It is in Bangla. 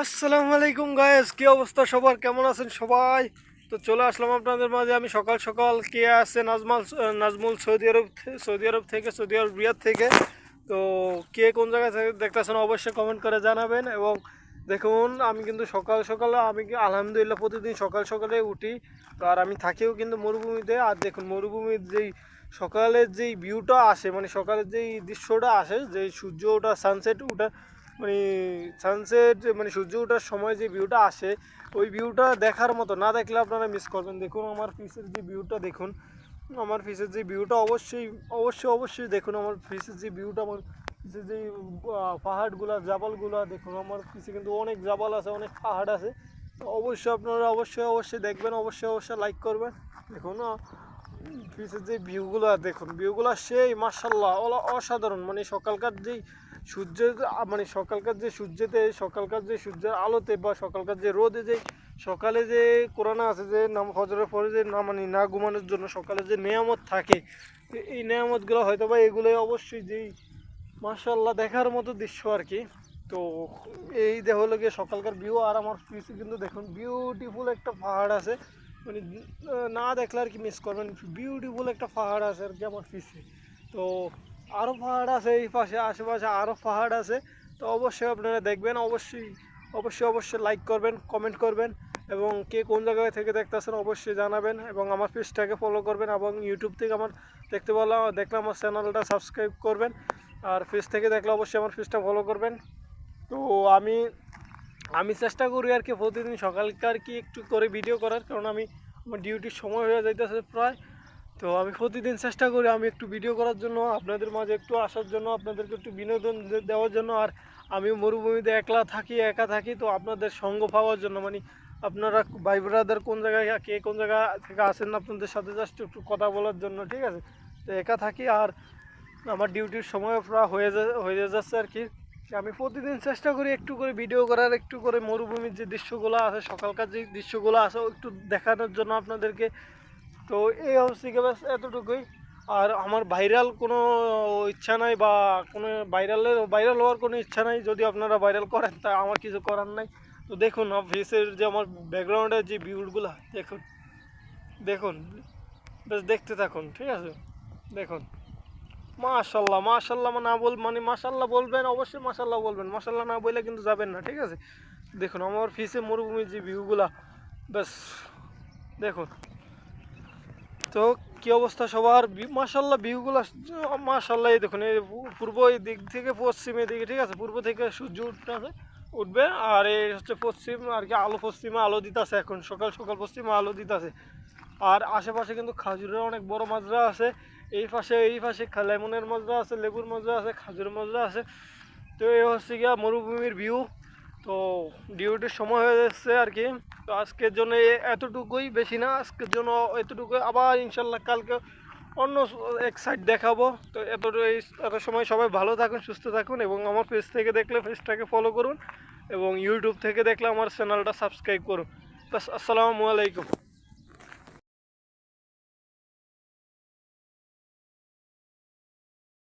আসসালামু আলাইকুম গায়েস কি অবস্থা সবার? কেমন আছেন সবাই? তো চলে আসলাম আপনাদের মাঝে। আমি সকাল সকাল কে আছে? Najmal, Nazmul Saudi Arab Saudi Arab থেকে, সৌদি আরব রিয়াদ থেকে। তো কে কোন জায়গা থেকে, দেখতেছেন অবশ্যই কমেন্ট করে জানাবেন। এবং দেখুন, আমি কিন্তু সকাল সকাল, আমি আলহামদুলিল্লাহ প্রতিদিন সকাল সকালে উঠি। আর আমি থাকিও কিন্তু মরুভূমিতে। আর দেখুন, মরুভূমির যেই সকালের যেই ভিউটা আসে মানে সকালের যেই দৃশ্যটা আসে, যেই সূর্য ওঠা সানসেট ওঠা মানে সানসেট মানে সূর্য ওঠার সময় যে ভিউটা আসে, ওই ভিউটা দেখার মতো না দেখলে আপনারা মিস করবেন। দেখুন আমার পিসের যে ভিউটা দেখুন, আমার পিসের যে ভিউটা অবশ্যই অবশ্যই অবশ্যই দেখুন আমার পিসের যে ভিউটা আমার পিসের যে পাহাড়গুলা, জাবালগুলা দেখুন, আমার পিসে কিন্তু অনেক জাবাল আছে, অনেক পাহাড় আছে। অবশ্যই আপনারা অবশ্যই অবশ্যই দেখবেন, অবশ্যই অবশ্যই লাইক করবেন। দেখুন পিসের যে ভিউগুলো দেখুন ভিউগুলো সেই মার্শাল্লাহ অসাধারণ। মানে সকালকার যেই সূর্যের মানে সকালকার যে সূর্যেতে, সকালকার যে সূর্যের আলোতে বা সকালকার যে রোদে যে, সকালে যে কোরআনে আছে যে নাম হজরের পরে যে না মানে না ঘুমানোর জন্য সকালে যে নেয়ামত থাকে এই নেয়ামতগুলো হয়তো বা এগুলোই অবশ্যই যেই মার্শাল্লাহ দেখার মতো দৃশ্য আর কি। তো এই দেহ গিয়ে সকালকার ভিউ আর আমার পিসে কিন্তু দেখুন বিউটিফুল একটা পাহাড় আছে। মানে না দেখলে আর কি মিস করবেন। বিউটিফুল একটা পাহাড় আছে আর কি আমার পিসে তো আরও পাহাড় আছে এই পাশে, আশেপাশে আরও পাহাড় আছে। তো অবশ্যই আপনারা দেখবেন, অবশ্যই অবশ্যই অবশ্যই লাইক করবেন কমেন্ট করবেন এবং কে কোন জায়গায় থেকে দেখতেছেন অবশ্যই জানাবেন এবং আমার পেজটাকে ফলো করবেন এবং ইউটিউব থেকে আমার দেখতে বলা, দেখলে আমার চ্যানেলটা সাবস্ক্রাইব করবেন। আর পেজ থেকে দেখলে অবশ্যই আমার পেজটা ফলো করবেন। তো আমি আমি চেষ্টা করি আর কি প্রতিদিন সকালকার কি একটু করে ভিডিও করার, কারণ আমি আমার ডিউটির সময় হয়ে যাইতেছে প্রায়। তো আমি প্রতিদিন চেষ্টা করি আমি একটু ভিডিও করার জন্য, আপনাদের মাঝে একটু আসার জন্য, আপনাদেরকে একটু বিনোদন দেওয়ার জন্য, আর আমি মরুভূমিতে একলা থাকি, একা থাকি, তো আপনাদের সঙ্গ পাওয়ার জন্য মানে আপনারা ভাই ব্রাদার কোন জায়গায় কে কোন জায়গা থেকে আসেন আপনাদের সাথে জাস্ট একটু কথা বলার জন্য, ঠিক আছে? তো একা থাকি, আর আমার ডিউটির সময় প্রায় হয়ে যা হয়ে যাচ্ছে আর কি। আমি প্রতিদিন চেষ্টা করি একটু করে ভিডিও করার, একটু করে মরুভূমির যে দৃশ্যগুলো আছে, সকালকার যে দৃশ্যগুলো আছে, একটু দেখানোর জন্য আপনাদেরকে তো এই হচ্ছে কি ব্যাস এতটুকুই। আর আমার ভাইরাল কোনো ইচ্ছা নাই বা কোনো ভাইরালের ভাইরাল হওয়ার কোনো ইচ্ছা নাই। যদি আপনারা ভাইরাল করেন, তা আমার কিছু করার নাই। তো দেখুন ফেসের যে আমার ব্যাকগ্রাউন্ডের যে ভিউগুলো দেখুন। দেখুন বেশ দেখতে থাকুন, ঠিক আছে? দেখুন। মাশাল্লাহ মাশাল্লাহ না বল মানে মাশাল্লাহ বলবেন, অবশ্যই মাশাল্লাহ বলবেন। মাশাল্লাহ না বললে কিন্তু যাবেন না, ঠিক আছে? দেখুন, আমার ফিসে মরুভূমির যে ভিউগুলা ব্যাস দেখুন। তো কি অবস্থা সবার? মাশাল্লাহ ভিউগুলো মাশাল্লাহ এই দেখুন, এই পূর্ব এই দিক থেকে পশ্চিমের দিকে, ঠিক আছে? পূর্ব থেকে সূর্য উঠতে উঠবে, আর এই হচ্ছে পশ্চিম, আর কি আলো পশ্চিমে আলো দিতেছে এখন, সকাল সকাল পশ্চিমে আলো দিতেছে। আর আশেপাশে কিন্তু খাজুরের অনেক বড় মাজরা আছে, এই পাশে এই পাশে লেমনের মাজরা আছে, লেবুর মাজরা আছে, খাজুরের মাজরা আছে। তো এই হচ্ছে গিয়া মরুভূমির ভিউ তো ডিউটির সময় হয়ে যাচ্ছে আর কি। তো আজকের জন্য এতটুকুই, বেশি না, আজকের জন্য এতটুকুই। আবার ইনশাল্লাহ কালকে অন্য এক সাইড দেখাবো। তো এতটুকু এত সময় সবাই ভালো থাকুন, সুস্থ থাকুন এবং আমার পেজ থেকে দেখলে পেজটাকে ফলো করুন এবং ইউটিউব থেকে দেখলে আমার চ্যানেলটা সাবস্ক্রাইব করুন। আসসালামু আলাইকুম।